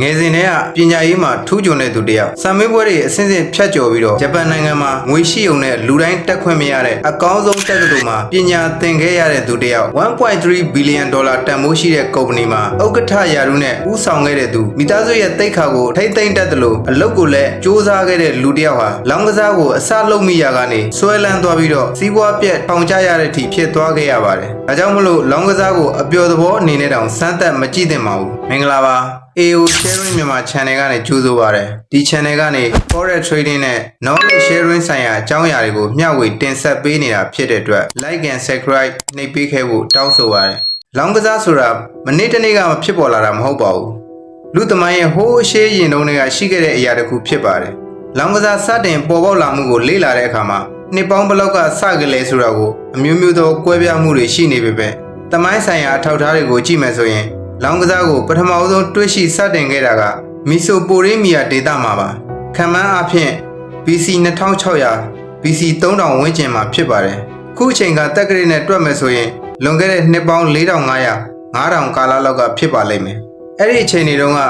ငယ်စဉ်တည်းကပညာရေးမှာထူးချွန်တဲ့သူတစ်ယောက်စာမေးပွဲတွေအစဉ်စဉ်ဖြတ်ကျော်ပြီးတော့ဂျပန်နိုင်ငံမှာငွေရှိုံနဲ့လူတိုင်းတက်ခွင့်မရတဲ့အကောင်းဆုံးတက္ကသိုလ်မှာပညာသင်ခဲ့ရတဲ့သူတစ်ယောက်1.3ဘီလီယံဒေါ်လာတန်ဖိုးရှိတဲ့ကုမ္ပဏီမှာဥက္ကဋ္ဌယာရုနဲ့ဦးဆောင်ခဲ့တဲ့သူမိသားစုရဲ့တိတ်ခါကိုထိမ့်သိမ့်တတ်တယ်လို့အလုပ်ကိုလည်းစူးစမ်းခဲ့တဲ့လူတစ်ယောက်ဟာလောင်းကစားကိုအစလုပ်မိရာကနေဆွဲလန်းသွားပြီးတော့စီးပွားပြက်ထောင်ချရတဲ့အထိဖြစ်သွားခဲ့ရပါတယ်။ဒါကြောင့်မလို့လောင်းကစားကိုအပျော်သဘောအနေနဲ့တောင်စမ်းသပ်မကြည့်သင့်ပါဘူး။မင်္ဂလာပါ AO Sharing မြန်မာ channel ကနေကြိုးဆိုပါရစေ။ဒီ channel ကနေ forex trading နဲ့ knowledge sharing ဆိုင်ရာအကြောင်းအရာတွေကိုမျှဝေတင်ဆက်ပေးနေတာဖြစ်တဲ့အတွက် like and subscribe နှိပ်ပေးခဲ့ဖို့တောင်းဆိုပါရစေ။လောင်းကစားဆိုတာမနေ့တနေ့ကမှဖြစ်ပေါ်လာတာမဟုတ်ပါဘူး။လူသမိုင်းရဲ့ဟိုးအရှိရင်တုန်းကရှိခဲ့တဲ့အရာတစ်ခုဖြစ်ပါတယ်။လောင်းကစားစတင်ပေါ်ပေါက်လာမှုကိုလေ့လာတဲ့အခါမှာနှစ်ပေါင်းဘလောက်ကစကြလဲဆိုတာကိုအမျိုးမျိုးသောကွဲပြားမှုတွေရှိနေပေမဲ့သမိုင်းဆိုင်ရာအထောက်အထားတွေကိုကြည့်မယ်ဆိုရင် လောင်းကစားကိုပထမအဆုံးတွေ့ရှိစတင်ခဲ့တာကမီဆိုပိုရေးမီယာဒေတာမှာပါခံမှန်းအဖြစ် BC 2600 BC 3000ဝန်းကျင်မှာဖြစ်ပါတယ်ခုအချိန်ကတက်ကလေးနဲ့တွက်မယ်ဆိုရင်လွန်ခဲ့တဲ့နှစ်ပေါင်း4500 9000ကာလလောက်ကဖြစ်ပါလိမ့်မယ်အဲ့ဒီအချိန်တွေတုန်းက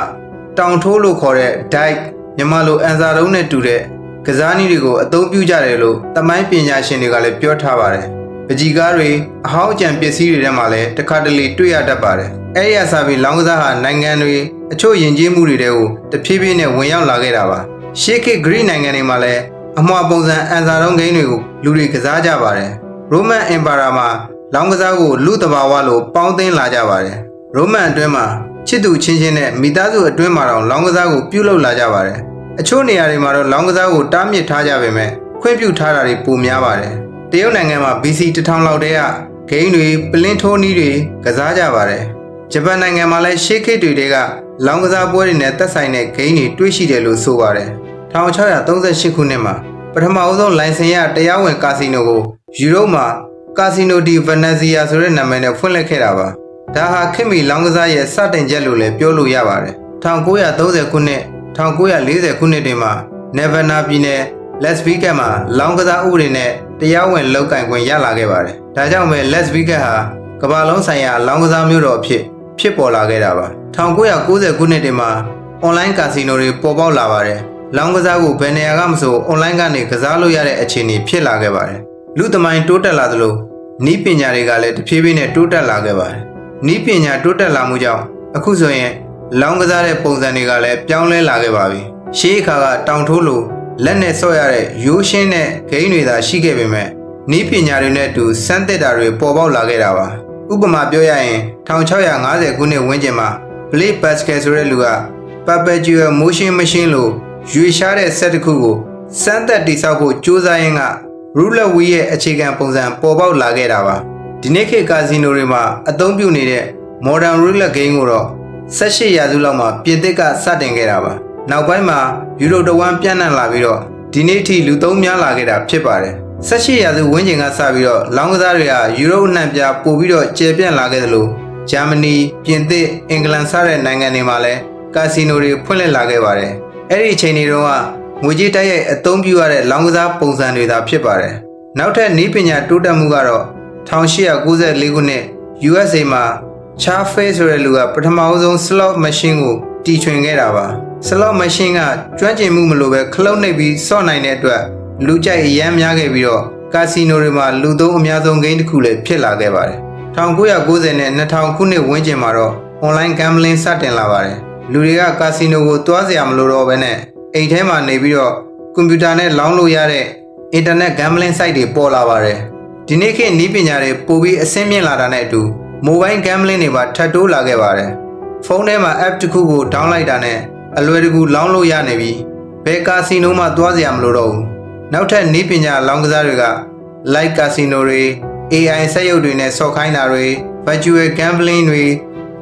တောင်ထိုးလို့ခေါ်တဲ့ dike မြန်မာလိုအန်စာတုံးနဲ့တူတဲ့ကစားနည်းတွေကိုအသုံးပြုကြတယ်လို့တမိုင်းပညာရှင်တွေကလည်းပြောထားပါတယ်ပကြီကားတွေအဟောင်းအကျန်ပစ္စည်းတွေထဲမှာလည်းတစ်ခါတလေတွေ့ရတတ်ပါတယ်။ အဲဒီအစားပြီးလောင်းကစားဟာနိုင်ငံတွေအချို့ယဉ်ကျေးမှုတွေတဲကိုတဖြည်းဖြည်းနဲ့ဝင်ရောက်လာခဲ့တာပါ။ရှေးခေတ်ဂရိနိုင်ငံတွေမှာလည်းအမွှာပုံစံအန်စာတုံးဂိမ်းတွေကိုလူတွေကစားကြပါတယ်။ Roman Empire မှာလောင်းကစားကိုလူတဘာဝလိုပေါင်းသင်းလာကြပါတယ်။ Roman အတွင်းမှာချစ်သူချင်းချင်းနဲ့မိသားစုအတွင်းမှာတော့လောင်းကစားကိုပြုလုပ်လာကြပါတယ်။အချို့နေရာတွေမှာတော့လောင်းကစားကိုတားမြစ်ထားကြပေမဲ့ခွင့်ပြုထားတာတွေပိုများပါတယ်။တရုတ်နိုင်ငံမှာ BC 1000လောက်တည်းကဂိမ်းတွေပလင်းထိုးနီးတွေကစားကြပါတယ်။ ဂျပန်နိုင်ငံမှာလည်းရှေးခေတ်တွေတည်းကလောင်းကစားပွဲတွေနဲ့သက်ဆိုင်တဲ့ဂိမ်းတွေတွေ့ရှိတယ်လို့ဆိုပါတယ်။1638ခုနှစ်မှာပထမအဆုံးလိုင်စင်ရတရားဝင်ကာစီနိုကိုယူရိုမှာကာစီနိုဒီဗနဇီယာဆိုတဲ့နာမည်နဲ့ဖွင့်လှစ်ခဲ့တာပါ။ဒါဟာခေတ်မီလောင်းကစားရဲ့စတင်ချက်လို့လည်းပြောလို့ရပါတယ်။1930ခုနှစ်1940ခုနှစ်တွေမှာနေဗာနာပြည်နယ် Las Vegas မှာလောင်းကစားဥပဒေနဲ့တရားဝင်လောက်ကင်ခွင့်ရလာခဲ့ပါတယ်။ဒါကြောင့်ပဲ Las Vegas ဟာကမ္ဘာလုံးဆိုင်ရာလောင်းကစားမျိုးတော်အဖြစ် ဖြစ်ပေါ်လာခဲ့တာပါ။1990ခုနှစ်တွေမှာ online ကာစီနိုတွေပေါ်ပေါက်လာပါတယ်။လောင်းကစားကိုဘယ်နေရာကမဆို online ကနေကစားလို့ရတဲ့အခြေအနေဖြစ်လာခဲ့ပါတယ်။လူသမိုင်းတိုးတက်လာသလိုဤပညာတွေကလည်းတဖြည်းဖြည်းနဲ့တိုးတက်လာခဲ့ပါတယ်။ဤပညာတိုးတက်လာမှုကြောင့်အခုဆိုရင်လောင်းကစားတဲ့ပုံစံတွေကလည်းပြောင်းလဲလာခဲ့ပါပြီ။ရှေးအခါကတောင်ထိုးလို့လက်နဲ့ဆော့ရတဲ့ရိုးရှင်းတဲ့ဂိမ်းတွေသာရှိခဲ့ပေမဲ့ဤပညာတွေနဲ့အတူစမ်းသစ်တာတွေပေါ်ပေါက်လာခဲ့တာပါ ဥပမာပြောရရင်1650ခုနှစ်ဝန်းကျင်မှာ Blake Pascal ဆိုတဲ့လူက Perpetual Motion Machine လို့ရွေရှားတဲ့ set တစ်ခုကိုစမ်းသပ်တိစောက်ဖို့ကြိုးစားရင်းက Roulette Wheel ရဲ့အခြေခံပုံစံပေါ်ပေါက်လာခဲ့တာပါဒီနေ့ခေတ်ကာစီနိုတွေမှာအသုံးပြုနေတဲ့ Modern Roulette Game ကိုတော့18ရာစုလောက်မှာပြင်သစ်ကစတင်ခဲ့တာပါနောက်ပိုင်းမှာယူရိုတဝမ်းပြန့်နှံ့လာပြီးတော့ဒီနေ့ထိလူသုံးများလာခဲ့တာဖြစ်ပါတယ် 18ရာစုဝန်းကျင်ကစပြီးတော့လောင်းကစားတွေကယူရိုအနှံ့ပြားပို့ပြီးတော့ကျေပြန့်လာခဲ့သလိုဂျာမနီပြင်သစ်အင်္ဂလန်စတဲ့နိုင်ငံတွေမှာလည်းကာစီနိုတွေဖွင့်လှစ်လာခဲ့ပါတယ်အဲ့ဒီအချိန်တွေတုန်းကငွေကြေးတိုက်ရိုက်အသုံးပြုရတဲ့လောင်းကစားပုံစံတွေသာဖြစ်ပါတယ်နောက်ထပ်နည်းပညာတိုးတက်မှုကတော့1894ခုနှစ် USA မှာ Charface ဆိုတဲ့လူကပထမအဆုံး slot machine ကိုတီထွင်ခဲ့တာပါ slot machine ကကျွမ်းကျင်မှုမလိုပဲခလုတ်နှိပ်ပြီးစော့နိုင်တဲ့အတွက် လူကြိုက်အရမ်းများခဲ့ပြီးတော့ကာစီနိုတွေမှာလူသုံးအများဆုံးဂိမ်းတစ်ခုလည်းဖြစ်လာခဲ့ပါတယ်1990နဲ့2000ခုနှစ်ဝန်းကျင်မှာတော့ online gambling စတင်လာပါတယ်လူတွေကကာစီနိုကိုတွားစရာမလိုတော့ဘဲနဲ့အိမ်ထဲမှာနေပြီးတော့ကွန်ပျူတာနဲ့လောင်းလို့ရတဲ့ internet gambling site တွေပေါ်လာပါတယ်ဒီနေ့ခေတ်နည်းပညာတွေပိုပြီးအဆင့်မြင့်လာတာနဲ့အတူ mobile gambling တွေပါထပ်တိုးလာခဲ့ပါတယ်ဖုန်းထဲမှာ app တစ်ခုကို download လိုက်တာနဲ့အလွယ်တကူလောင်းလို့ရနေပြီဘယ်ကာစီနိုမှသွားစရာမလိုတော့ဘူး နောက်ထပ်နည်းပညာလောင်းကစားတွေက live casino တွေ AI စက်ရုပ်တွေနဲ့ဆော့ခိုင်းတာတွေ virtual gambling တွေ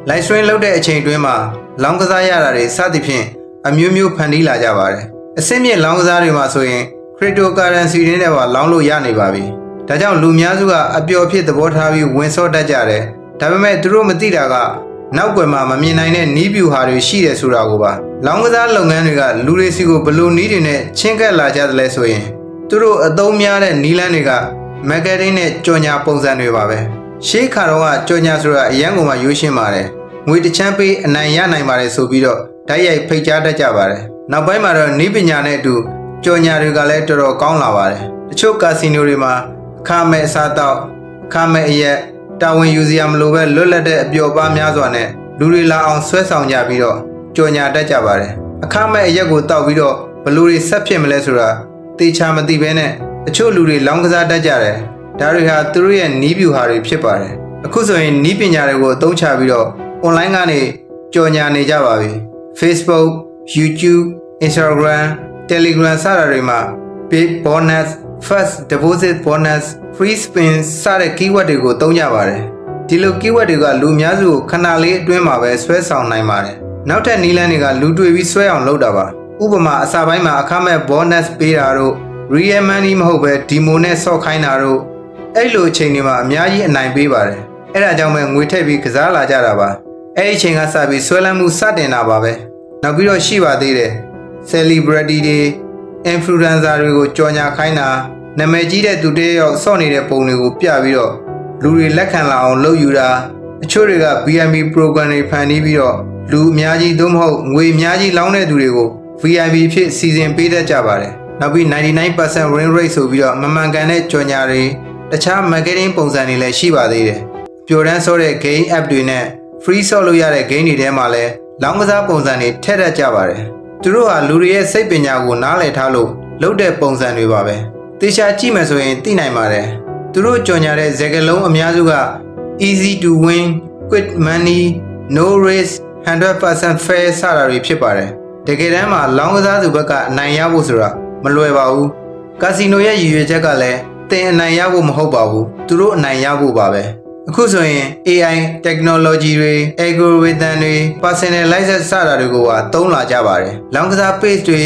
live stream လုပ်တဲ့အချိန်တွင်းမှာလောင်းကစားရတာတွေစသဖြင့်အမျိုးမျိုးဖန်တီးလာကြပါတယ်အစစ်မြင့်လောင်းကစားတွေမှာဆိုရင် cryptocurrency တွေနဲ့ပါလောင်းလို့ရနေပါပြီဒါကြောင့်လူများစုကအပျော်ဖြစ်သဘောထားပြီးဝင်ဆော့တတ်ကြတယ်ဒါပေမဲ့သူတို့မသိတာကနောက်ွယ်မှာမမြင်နိုင်တဲ့နီးပြူဟာတွေရှိတယ်ဆိုတာကိုပါလောင်းကစားလုပ်ငန်းတွေကလူတွေစီကိုဘယ်လိုနီးတွေနဲ့ချင်းကပ်လာကြတယ်လဲဆိုရင် သူတို့အသုံးများတဲ့နီးလန်းတွေကမက်ဂဇင်းနဲ့ကြော်ညာပုံစံတွေပါပဲရှေးခါတော့ကကြော်ညာဆိုတာအရန်ကုန်မှာရိုးရှင်းပါတယ်ငွေတစ်ချမ်းပေးအနိုင်ရနိုင်ပါတယ်ဆိုပြီးတော့ဓာတ်ရိုက်ဖိတ်ကြားတတ်ကြပါတယ်။နောက်ပိုင်းမှာတော့နီးပညာနဲ့အတူကြော်ညာတွေကလည်းတော်တော်ကောင်းလာပါတယ်။တချို့ကာစီနိုတွေမှာအခမဲ့အစားအသောက်အခမဲ့အရက်တာဝန်ယူစရာမလိုပဲလွတ်လပ်တဲ့အပျော်ပါးများစွာနဲ့လူတွေလာအောင်ဆွဲဆောင်ကြပြီးတော့ကြော်ညာတတ်ကြပါတယ်။အခမဲ့အရက်ကိုတောက်ပြီးတော့ဘလူတွေဆက်ဖြစ်မလဲဆိုတာ သေချာမသိဘဲနဲ့တချို့လူတွေလောင်းကစားတတ်ကြတယ်။ဒါတွေဟာသူတို့ရဲ့နီးဗျူဟာတွေဖြစ်ပါတယ်။အခုဆိုရင်နီးပညာတွေကိုအသုံးချပြီးတော့ online ကနေကြော်ညာနေကြပါပြီ။ Facebook, YouTube, Instagram, Telegram စတာတွေမှာ big bonus, first deposit bonus, free spin စတဲ့ keyword တွေကိုသုံးကြပါတယ်။ဒီလို keyword တွေကလူအများစုကိုခဏလေးအတွင်းမှာပဲဆွဲဆောင်နိုင်ပါတယ်။နောက်ထပ်နည်းလမ်းတွေကလူတွေ့ပြီးဆွဲအောင်လုပ်တာပါ။ ဥပမာအစာပိုင်းမှာအခမဲ့ bonus ပေးတာတို့ real money မဟုတ်ပဲ demo နဲ့ဆော့ခိုင်းတာတို့အဲ့လိုအချိန်တွေမှာအများကြီးအနိုင်ပေးပါတယ်။အဲ့ဒါကြောင့်ပဲငွေထည့်ပြီးကစားလာကြတာပါ။အဲ့ဒီအချိန်ကစပြီးဆွဲလန်းမှုစတင်တာပါပဲ။နောက်ပြီးတော့ရှိပါသေးတယ်။ celebrity တွေ influencer တွေကိုကြော်ညာခိုင်းတာနာမည်ကြီးတဲ့သူတယောက်စော့နေတဲ့ပုံတွေကိုပြပြီးတော့လူတွေလက်ခံလာအောင်လုပ်ယူတာအချို့တွေက BNB program တွေဖန်တီးပြီးတော့လူအများကြီးသို့မဟုတ်ငွေအများကြီးလောင်းတဲ့သူတွေကို VIP ဖြစ်စီစဉ်ပေးတတ်ကြပါတယ်နောက်ပြီး99% win rate ဆိုပြီးတော့မမှန်ကန်တဲ့ကြော်ညာတွေတခြား marketing ပုံစံတွေလည်းရှိပါသေးတယ်ပျော်တန်းဆော့တဲ့ game app တွေနဲ့ free ဆော့လို့ရတဲ့ game တွေထဲမှာလည်းလောင်းကစားပုံစံတွေထည့်တတ်ကြပါတယ်သူတို့ဟာလူတွေရဲ့စိတ်ပညာကိုနားလည်ထားလို့လုပ်တဲ့ပုံစံတွေပါပဲတေချာကြည့်မယ်ဆိုရင်သိနိုင်ပါတယ်သူတို့ကြော်ညာတဲ့စကားလုံးအများစုက easy to win quick money no risk 100% fair စတာတွေဖြစ်ပါတယ် တကယ်တမ်းမှာလောင်းကစားသူဘက်ကအနိုင်ရဖို့ဆိုတာမလွယ်ပါဘူးကာစီနိုရဲ့ရည်ရွယ်ချက်ကလည်းတင်အနိုင်ရဖို့မဟုတ်ပါဘူးသူတို့အနိုင်ရဖို့ပါပဲအခုဆိုရင် AI technology တွေ algorithm တွေ personalizer စတာတွေကိုပါသုံးလာကြပါတယ်လောင်းကစား page တွေ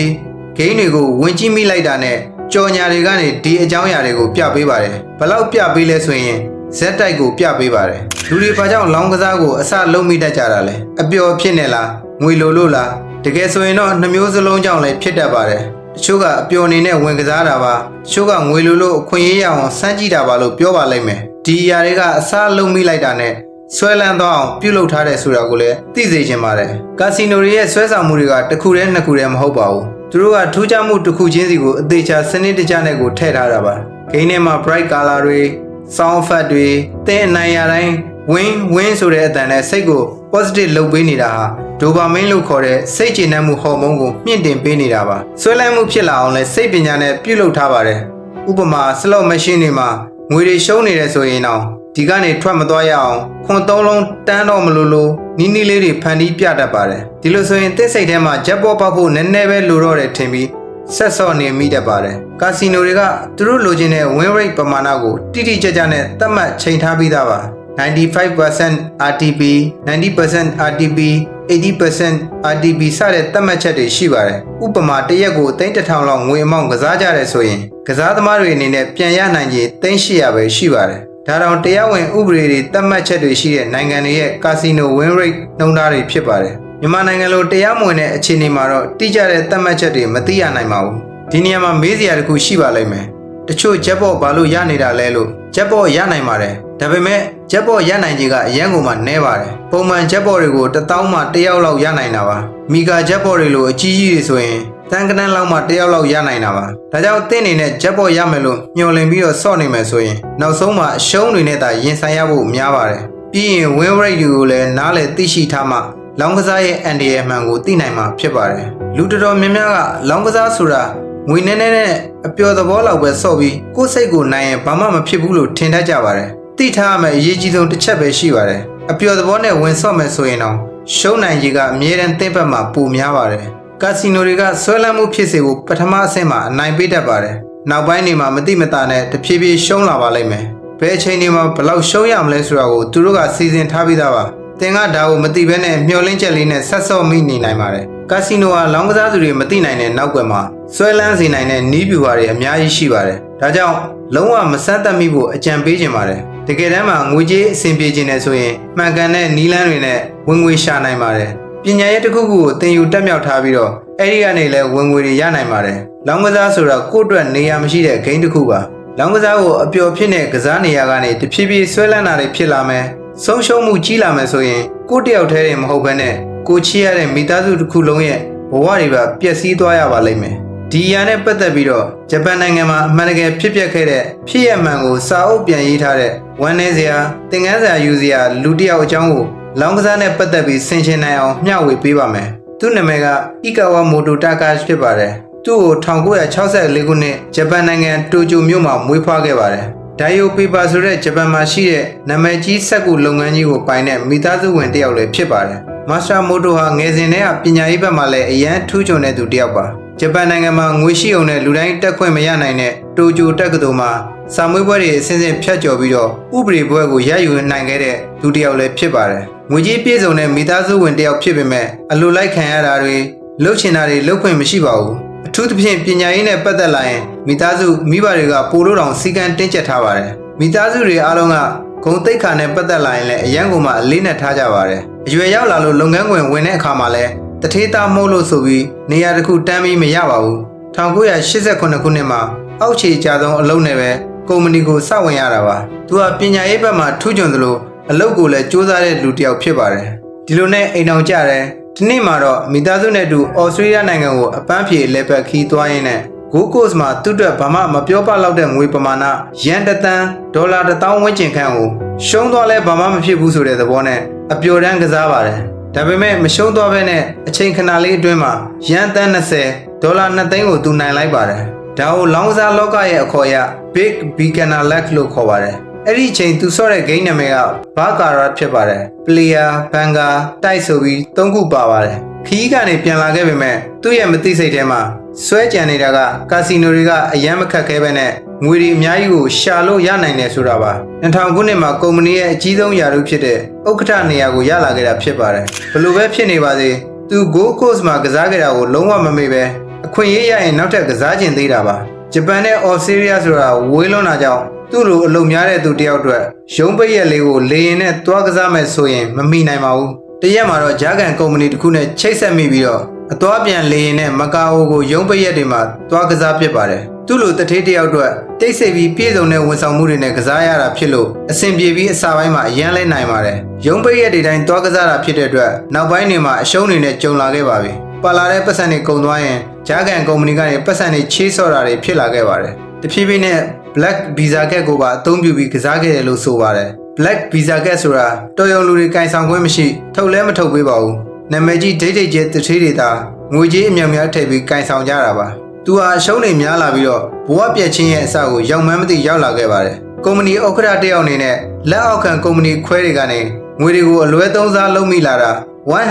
game တွေကိုဝင်ကြည့်မိလိုက်တာနဲ့ကြော်ညာတွေကနေဒီအကြောင်းအရာတွေကိုပြပေးပါတယ်ဘလောက်ပြပေးလဲဆိုရင်ဇက်တိုက်ကိုပြပေးပါတယ်လူတွေဘာကြောင့်လောင်းကစားကိုအစလုံးမိတတ်ကြတာလဲအပျော်ဖြစ်နေလားငွေလိုလို့လားတ ကယ်ဆိုရင်တော့နှမျိုးစလုံးကြောင့်လည်းဖြစ်တတ်ပါတယ်တချို့ကအပျော်အနေနဲ့ဝင်ကစားတာပါတချို့ကငွေလိုလို့အခွင့်အရေးရအောင်စမ်းကြည့်တာပါလို့ပြောပါလိမ့်မယ်ဒီအရာတွေကအစလုံးမိလိုက်တာနဲ့ဆွဲလန်းသွားအောင်ပြုလုပ်ထားတဲ့ဆိုတာကိုလည်းသိစေချင်ပါတယ်ကာစီနိုတွေရဲ့ဆွဲဆောင်မှုတွေကတစ်ခုတည်းနှစ်ခုတည်းမဟုတ်ပါဘူးသူတို့ကထူးခြားမှုတစ်ခုချင်းစီကိုအသေးချာစနစ်တကျနဲ့ကိုထည့်ထားတာပါဂိမ်းထဲမှာ bright color တွေ sound effect တွေတင်းအနိုင်ရတိုင်း win win ဆိုတဲ့အတန်နဲ့စိတ်ကို positive လုပ်ပေးနေတာဟာ ဒိုပါမင်းလို့ခေါ်တဲ့စိတ်ကျေနပ်မှုဟော်မုန်းကိုမြင့်တင်ပေးနေတာပါဆွဲလန်းမှုဖြစ်လာအောင်လဲစိတ်ပညာနဲ့ပြုလုပ်ထားပါတယ်ဥပမာ slot machine တွေမှာငွေတွေရှုံးနေတယ်ဆိုရင်တော့ဒီကနေထွက်မသွားရအောင်ခွန်သုံးလုံးတန်းတော့မလို့လို့နီးနီးလေးတွေဖန်တီးပြတတ်ပါတယ်ဒီလိုဆိုရင်တစ်စိတ်ထဲမှာဂျက်ပေါ်ပေါက်ဖို့နည်းနည်းပဲလိုတော့တယ်ထင်ပြီးဆက်စော့နေမိတတ်ပါတယ်ကာစီနိုတွေကသူတို့လိုချင်တဲ့ win rate ပမာဏကိုတိတိကျကျနဲ့သတ်မှတ်ချိန်ထားပြီးသားပါ95% RTP 90% RTP 80% RTP စတဲ့သတ်မှတ်ချက်တွေရှိပါတယ်။ဥပမာတစ်ရက်ကိုသိန်းတစ်ထောင်လောက်ငွေအမောင်းကစားကြတယ်ဆိုရင်ကစားသမားတွေအနေနဲ့ပြန်ရနိုင်ခြေသိန်း800ပဲရှိပါတယ်။ဒါတောင်တရားဝင်ဥပဒေတွေသတ်မှတ်ချက်တွေရှိတဲ့နိုင်ငံတွေရဲ့ကာစီနို win rate နှုန်းထားတွေဖြစ်ပါတယ်။မြန်မာနိုင်ငံလိုတရားမဝင်တဲ့အခြေအနေမှာတော့တိကျတဲ့သတ်မှတ်ချက်တွေမသိရနိုင်ပါဘူး။ဒီနေရာမှာမေးစရာတစ်ခုရှိပါလိမ့်မယ်။တချို့ဂျက်ဘော့ဘာလို့ရနေတာလဲလို့ဂျက်ဘော့ရနိုင်ပါတယ် ဒါပေမဲ့ဂျက်ဘော့ရနိုင်ကြီးကအရန်ကုန်မှာနဲပါတယ်ပုံမှန်ဂျက်ဘော့တွေကိုတစ်တောင်းမှတစ်ယောက်လောက်ရနိုင်တာပါမီဂါဂျက်ဘော့တွေလိုအကြီးကြီးတွေဆိုရင်တန်ကနန်းလောက်မှတစ်ယောက်လောက်ရနိုင်တာပါဒါကြောင့်တင့်နေနဲ့ဂျက်ဘော့ရမယ်လို့ညှော်လင်ပြီးတော့စော့နေမယ်ဆိုရင်နောက်ဆုံးမှာအရှုံးတွေနဲ့သာရင်ဆိုင်ရဖို့များပါတယ်ပြီးရင် win rate တွေကိုလည်းနားလည်သိရှိထားမှလောင်းကစားရဲ့အန်ဒီရဲ့မှန်ကိုသိနိုင်မှာဖြစ်ပါတယ်လူတော်တော်များများကလောင်းကစားဆိုတာငွေနည်းနည်းနဲ့အပျော်သဘောလောက်ပဲစော့ပြီးကိုယ်စိတ်ကိုနိုင်ရင်ဘာမှမဖြစ်ဘူးလို့ထင်တတ်ကြပါတယ်။ သိထားရမယ့်အရေးကြီးဆုံးတစ်ချက်ပဲရှိပါတယ်။အပျော်သဘောနဲ့ဝင်ဆော့မယ်ဆိုရင်တော့ရှုံးနိုင်ကြီးကအမြဲတမ်းသင့်ဘက်မှာပိုများပါတယ်။ကာစီနိုတွေကဆွဲလန်းမှုဖြစ်စေဖို့ပထမအဆင့်မှာအနိုင်ပေးတတ်ပါတယ်။နောက်ပိုင်းတွေမှာမတိမတာနဲ့တဖြည်းဖြည်းရှုံးလာပါလိမ့်မယ်။ဘယ်အချိန်တွေမှာဘယ်လောက်ရှုံးရမလဲဆိုတာကိုသူတို့ကစီစဉ်ထားပြီးသားပါ။သင်ကဒါကိုမသိဘဲနဲ့မျောလင်းချက်လေးနဲ့ဆက်စော့မိနေနိုင်ပါတယ်။ကာစီနိုဟာလောင်းကစားသူတွေမသိနိုင်တဲ့နောက်ွယ်မှာဆွဲလန်းစေနိုင်တဲ့နီးဗျူဟာတွေအများကြီးရှိပါတယ်။ဒါကြောင့်လုံးဝမဆန်းသက်မိဖို့အကြံပေးခြင်းပါတယ်။ တကယ်တမ်းမှာငွေကြေးအဆင်ပြေခြင်းနဲ့ဆိုရင်မှန်ကန်တဲ့နီးလန်းတွေနဲ့ဝင်ငွေရှာနိုင်ပါတယ်။ပညာရေးတစ်ခုခုကိုသင်ယူတက်မြောက်ထားပြီးတော့အဲ့ဒီကနေလည်းဝင်ငွေတွေရနိုင်ပါတယ်။လောင်းကစားဆိုတာကိုယ့်အတွက်နေရာမရှိတဲ့ဂိမ်းတစ်ခုပါ။လောင်းကစားကိုအပျော်ဖြစ်တဲ့ကစားနေရာကနေတဖြည်းဖြည်းဆွဲလန်းတာတွေဖြစ်လာမယ်။ဆုံးရှုံးမှုကြီးလာမယ်ဆိုရင်ကိုယ့်တယောက်တည်းတွေမဟုတ်ဘဲနဲ့ကိုချစ်ရတဲ့မိသားစုတစ်ခုလုံးရဲ့ဘဝတွေပါပျက်စီးသွားရပါလိမ့်မယ် ဒီအရာနဲ့ပတ်သက်ပြီးတော့ဂျပန်နိုင်ငံမှာအမှန်တကယ်ဖြစ်ပျက်ခဲ့တဲ့ဖြစ်ရမှန်ကိုစာအုပ်ပြန်ရေးထားတဲ့ဝမ်းနည်းစရာသင်ခန်းစာယူစရာလူတစ်ယောက်အကြောင်းကိုလောင်းကစားနဲ့ပတ်သက်ပြီးဆင်ခြင်နိုင်အောင်မျှဝေပေးပါမယ်သူ့နာမည်ကဣကာဝါမိုတိုတာကာဖြစ်ပါတယ်သူ့ကို1964ခုနှစ်ဂျပန်နိုင်ငံတိုကျိုမြို့မှာမွေးဖွားခဲ့ပါတယ်ဒိုင်ယိုပေပါဆိုတဲ့ဂျပန်မှာရှိတဲ့နာမည်ကြီးစက်ကူလုပ်ငန်းကြီးကိုပိုင်တဲ့မိသားစုဝင်တစ်ယောက်လည်းဖြစ်ပါတယ်။မာစတာမိုတိုဟာငယ်စဉ်တည်းကပညာရေးဘက်မှာလည်းအရန်ထူးချွန်တဲ့သူတစ်ယောက်ပါ။ ဂျပန်နိုင်ငံမှာငွေရှိုံနဲ့လူတိုင်းတက်ခွင့်မရနိုင်တဲ့တိုကျိုတက္ကသိုလ်မှာစာမွေးပွဲတွေအစဉ်စဉ်ဖြတ်ကျော်ပြီးတော့ဥပဒေဘွဲကိုရယူနိုင်ခဲ့တဲ့သူတစ်ယောက်လည်းဖြစ်ပါတယ်။ငွေကြီးပြည့်စုံတဲ့မိသားစုဝင်တစ်ယောက်ဖြစ်ပေမဲ့အလိုလိုက်ခံရတာတွေလှုပ်ချင်တာတွေလှုပ်ခွင့်မရှိပါဘူး။အထူးသဖြင့်ပညာရေးနဲ့ပတ်သက်လာရင်မိသားစုမိဘတွေကပိုလို့တောင်စီကံတင်းကျပ်ထားပါတယ်မိသားစုတွေအားလုံးကဂုံတိတ်ခါနဲ့ပတ်သက်လာရင်လည်းအရန်ကုန်မှာအလေးနဲ့ထားကြပါတယ်အရွယ်ရောက်လာလို့လုပ်ငန်းခွင်ဝင်တဲ့အခါမှာလည်း တထေးသားမဟုတ်လို့ဆိုပြီးနေရာတစ်ခုတန်းပြီးမရပါဘူး1989ခုနှစ်မှာအောက်ခြေကြဆုံးအလုံးနဲ့ပဲကုမ္ပဏီကိုစဝင်ရတာပါသူကပညာရေးဘက်မှာထူးချွန်သလိုအလုပ်ကိုလည်းစူးစမ်းတဲ့လူတစ်ယောက်ဖြစ်ပါတယ်ဒီလိုနဲ့အိမ်အောင်ကြတယ်ဒီနေ့မှာတော့မိသားစုနဲ့အတူဩစတြေးလျနိုင်ငံကိုအပန်းဖြေလက်ပတ်ခီးသွားရင်းနဲ့ Go Coast မှာသူ့အတွက်ဘာမှမပြောပလောက်တဲ့ငွေပမာဏရန်တသန်းဒေါ်လာတစ်သောင်းဝန်းကျင်ခန့်ကိုရှုံးသွားလဲဘာမှမဖြစ်ဘူးဆိုတဲ့သဘောနဲ့အပျော်တမ်းကစားပါတယ်။ ဒါပေမဲ့မရှုံးသွားဘဲနဲ့အချိန်ခဏလေးအတွင်းမှာရန်တန်း20ဒေါ်လာ2သိန်းကိုသူနိုင်လိုက်ပါတယ်။ဒါကိုလောင်းစားလောကရဲ့အခေါ်အရ Big Beginner Luck လို့ခေါ်ပါတယ်။ အဲ့ဒီအချိန်သူဆော့တဲ့ game နာမည်ကဘာကာရာဖြစ်ပါတယ်။ Player, Banger, တိုက်ဆိုပြီး၃ခုပါပါတယ်။ခီးကနေပြန်လာခဲ့ပေမဲ့သူ့ရဲ့မသိစိတ်ထဲမှာဆွဲကြံနေတာကကာစီနိုတွေကအယမ်းမခက်ခဲပဲနဲ့ငွေတွေအများကြီးကိုရှာလို့ရနိုင်တယ်ဆိုတာပါ2000ခုနှစ်မှာကုမ္ပဏီရဲ့အကြီးဆုံးယာရုဖြစ်တဲ့ဥက္ကဋ္ဌနေရာကိုရလာခဲ့တာဖြစ်ပါတယ်ဘလို့ပဲဖြစ်နေပါစေသူ Go Coast မှာကစားခဲ့တာကိုလုံးဝမမေ့ပဲအခွင့်အရေးရရင်နောက်ထပ်ကစားကျင်သေးတာပါဂျပန်နဲ့ Australia ဆိုတာဝေးလွန်းတာကြောင့် သူ့လိုအလုံများတဲ့သူတယောက်အတွက်ရုံးပိတ်ရက်လေးကိုလေရင်နဲ့တွားကစားမယ်ဆိုရင်မမိနိုင်ပါဘူးတရက်မှာတော့ဂျာကန်ကုမ္ပဏီတစ်ခုနဲ့ချိတ်ဆက်မိပြီးတော့အသွားပြန်လေရင်နဲ့မကာအိုကိုရုံးပိတ်ရက်တွေမှာတွားကစားဖြစ်ပါတယ်သူ့လိုတထေးတယောက်အတွက်တိတ်ဆိတ်ပြီးပြည့်စုံတဲ့ဝန်ဆောင်မှုတွေနဲ့ကစားရတာဖြစ်လို့အဆင်ပြေပြီးအစာပိုင်းမှာအရန်လဲနိုင်ပါတယ်ရုံးပိတ်ရက်တွေတိုင်းတွားကစားတာဖြစ်တဲ့အတွက်နောက်ပိုင်းတွေမှာအရှုံးတွေနဲ့ကြုံလာခဲ့ပါပြီပါလာတဲ့ပတ်စံတွေကုန်သွားရင်ဂျာကန်ကုမ္ပဏီကနေပတ်စံတွေချေးဆော့တာတွေဖြစ်လာခဲ့ပါတယ်တဖြည်းဖြည်းနဲ့ Black Visa Cat ကိုပါအသုံးပြုပြီးကစားခဲ့တယ်လို့ဆိုပါတယ် Black Visa Cat ဆိုတာတော်ရုံလူတွေကင်ဆောင်ခွင့်မရှိထုတ်လဲမထုတ်ပေးပါဘူးနာမည်ကြီးဒိတ်ဒိတ်ကျဲတထေးတွေသာငွေကြေးအမြောက်များထည့်ပြီးကင်ဆောင်ကြတာပါသူဟာအရှုံးတွေများလာပြီးတော့ဘဝပြက်ချင်းရဲ့အစကိုရောက်မှန်းမသိရောက်လာခဲ့ပါတယ်ကုမ္ပဏီဥက္ကဋ္ဌတယောက်အနေနဲ့လက်အောက်ခံကုမ္ပဏီခွဲတွေကနေငွေတွေကိုအလွဲသုံးစားလုပ်မိလာတာ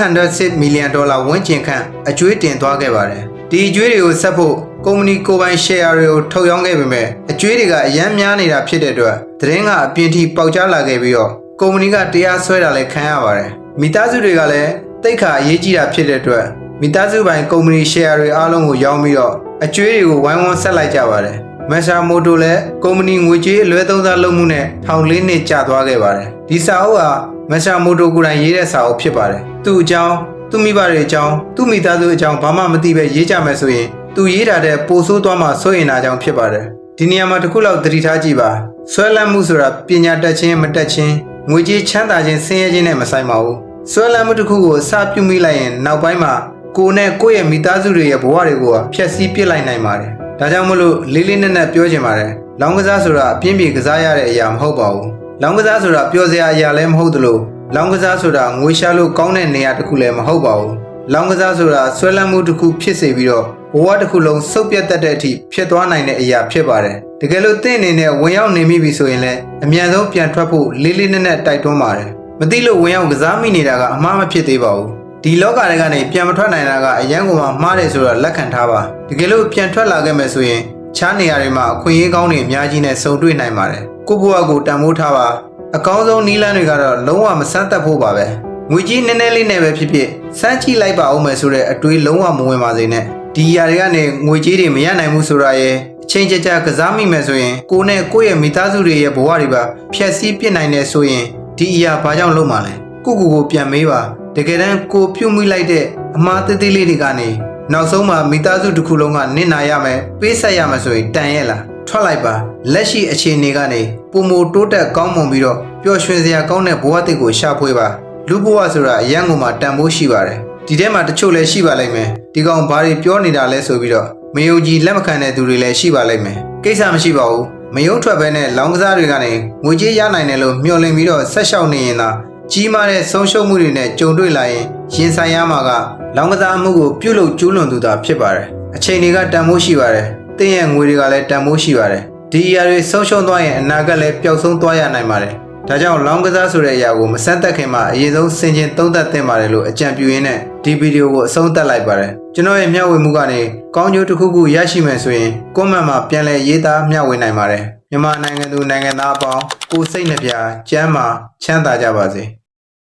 106 million ဒေါ်လာဝန်းကျင်ခန့်အကျွေးတင်သွားခဲ့ပါတယ် ဒီအကျွေးတွေကိုဆက်ဖို့ကုမ္ပဏီကိုယ်ပိုင် share တွေကိုထုတ်ရောင်းခဲ့ပေမဲ့အကျွေးတွေကအယမ်းများနေတာဖြစ်တဲ့အတွက်သတင်းကအပြင်းထိပေါက်ကြားလာခဲ့ပြီးတော့ကုမ္ပဏီကတရားစွဲတာလည်းခံရပါတယ်မိသားစုတွေကလည်းတိတ်ခါအရေးကြီးတာဖြစ်တဲ့အတွက်မိသားစုပိုင်ကုမ္ပဏီ share တွေအားလုံးကိုရောင်းပြီးတော့အကျွေးတွေကိုဝိုင်းဝန်းဆက်လိုက်ကြပါတယ်မက်ဆာမိုတိုလည်းကုမ္ပဏီငွေကြေးအလွဲသုံးစားလုပ်မှုနဲ့ထောင်လေးနှစ်ကြာသွားခဲ့ပါတယ်ဒီစာအုပ်ဟာမက်ဆာမိုတိုကိုယ်တိုင်ရေးတဲ့စာအုပ်ဖြစ်ပါတယ်သူ့အကြောင်း သူ့မိဘတွေအကြောင်းသူ့မိသားစုအကြောင်းဘာမှမသိပဲရေးကြမယ်ဆိုရင်သူရေးတာတဲ့ပိုဆိုးသွားမှစိုးရင်တာကြောင့်ဖြစ်ပါတယ်ဒီနေရာမှာတစ်ခုလောက်သတိထားကြည့်ပါဆွဲလန်းမှုဆိုတာပညာတတ်ခြင်းမတတ်ခြင်းငွေကြေးချမ်းသာခြင်းဆင်းရဲခြင်းနဲ့မဆိုင်ပါဘူးဆွဲလန်းမှုတစ်ခုကိုအစပြုမိလိုက်ရင်နောက်ပိုင်းမှာကိုယ်နဲ့ကိုယ့်ရဲ့မိသားစုတွေရဲ့ဘဝတွေကိုဖျက်ဆီးပစ်လိုက်နိုင်ပါတယ်ဒါကြောင့်မလို့လေးလေးနက်နက်ပြောချင်ပါတယ်လောင်းကစားဆိုတာအပြင်းပြေကစားရတဲ့အရာမဟုတ်ပါဘူးလောင်းကစားဆိုတာပျော်စရာအရာလည်းမဟုတ်သလို လောင်းကစားဆိုတာငွေရှာလို့ကောင်းတဲ့နေရာတစ်ခုလည်းမဟုတ်ပါဘူးလောင်းကစားဆိုတာဆွဲလန်းမှုတစ်ခုဖြစ်စေပြီးတော့ဘဝတစ်ခုလုံးစုပ်ပြတ်တတ်တဲ့အထိဖြစ်သွားနိုင်တဲ့အရာဖြစ်ပါတယ်တကယ်လို့တင့်အနေနဲ့ဝင်ရောက်နေမိပြီဆိုရင်လည်းအမြန်ဆုံးပြန်ထွက်ဖို့လေးလေးနက်နက်တိုက်တွန်းပါတယ်မသိလို့ဝင်ရောက်ကစားမိနေတာကအမှားမဖြစ်သေးပါဘူးဒီလောကတွေကနေပြန်မထွက်နိုင်တာကအရန်ကုန်မှာမှားတယ်ဆိုတာလက်ခံထားပါတကယ်လို့ပြန်ထွက်လာခဲ့မယ်ဆိုရင်ချားနေရာတွေမှာအခွင့်အရေးကောင်းတွေအများကြီးနဲ့စုံတွေ့နိုင်ပါတယ်ကိုဘွားကိုတန်ဖိုးထားပါ အကောင်းဆုံးနီးလန်းတွေကတော့လုံးဝမဆန်းသက်ဖို့ပါပဲငွေကြီးနည်းနည်းလေးနဲ့ပဲဖြစ်ဖြစ်စမ်းကြည့်လိုက်ပါဦးမယ်ဆိုတဲ့အတွေးလုံးဝမဝင်ပါစေနဲ့ဒီຢာတွေကနေငွေကြီးတွေမရနိုင်ဘူးဆိုတာရဲ့အချိန်ကြာကြာကစားမိမယ်ဆိုရင်ကိုနဲ့ကိုယ့်ရဲ့မိသားစုတွေရဲ့ဘဝတွေပါဖျက်ဆီးပစ်နိုင်တယ်ဆိုရင်ဒီအရာဘာကြောင့်လုံးမှာလဲကိုကိုကိုပြန်မေးပါတကယ်တမ်းကိုပြုတ်မိလိုက်တဲ့အမားသေးသေးလေးတွေကနေနောက်ဆုံးမှာမိသားစုတစ်ခုလုံးကနစ်နာရမယ်ပေးဆက်ရမယ်ဆိုရင်တန်ရဲ့လားထွက်လိုက်ပါလက်ရှိအခြေအနေကနေ ပုံမတိုးတက်ကောင်းမွန်ပြီးတော့ပျော်ရွှင်စရာကောင်းတဲ့ဘဝတစ်ကိုရှာဖွေပါလူဘဝဆိုတာအရန်ကုန်မှာတန်ဖိုးရှိပါတယ်ဒီထဲမှာတချို့လည်းရှိပါလိမ့်မယ်ဒီကောင်ဘာတွေပြောနေတာလဲဆိုပြီးတော့မယုံကြည်လက်မခံတဲ့သူတွေလည်းရှိပါလိမ့်မယ်ကိစ္စမရှိပါဘူးမယုံထွက်ပဲနဲ့လောင်းကစားတွေကနေငွေကြေးရနိုင်တယ်လို့မျှော်လင့်ပြီးတော့ဆက်လျှောက်နေရင်သာကြီးမားတဲ့ဆုံးရှုံးမှုတွေနဲ့ကြုံတွေ့လာရင်ရင်ဆိုင်ရမှာကလောင်းကစားမှုကိုပြုလုပ်ကျူးလွန်သူသာဖြစ်ပါတယ်အချိန်တွေကတန်ဖိုးရှိပါတယ်တင်းရဲ့ငွေတွေကလည်းတန်ဖိုးရှိပါတယ် ဒီအရာတွေဆုံးရှုံးသွားရင်အနာဂတ်လည်းပျောက်ဆုံးသွားရနိုင်ပါတယ်ဒါကြောင့်လောင်းကစားဆိုတဲ့အရာကိုမစမ်းသက်ခင်မှာအရင်ဆုံးစင်ကျင်သုံးသပ်သင့်ပါတယ်လို့အကြံပြုရင်းနဲ့ဒီဗီဒီယိုကိုအဆုံးသတ်လိုက်ပါတယ်ကျွန်တော်ရဲ့မျှဝေမှုကနေကောင်းကျိုးတစ်ခုခုရရှိမယ်ဆိုရင်ကွန်မန့်မှာပြန်လည်ရေးသားမျှဝေနိုင်ပါတယ်မြန်မာနိုင်ငံသူနိုင်ငံသားအပေါင်းကိုယ်စိတ်နှပြကျမ်းမာချမ်းသာကြပါစေ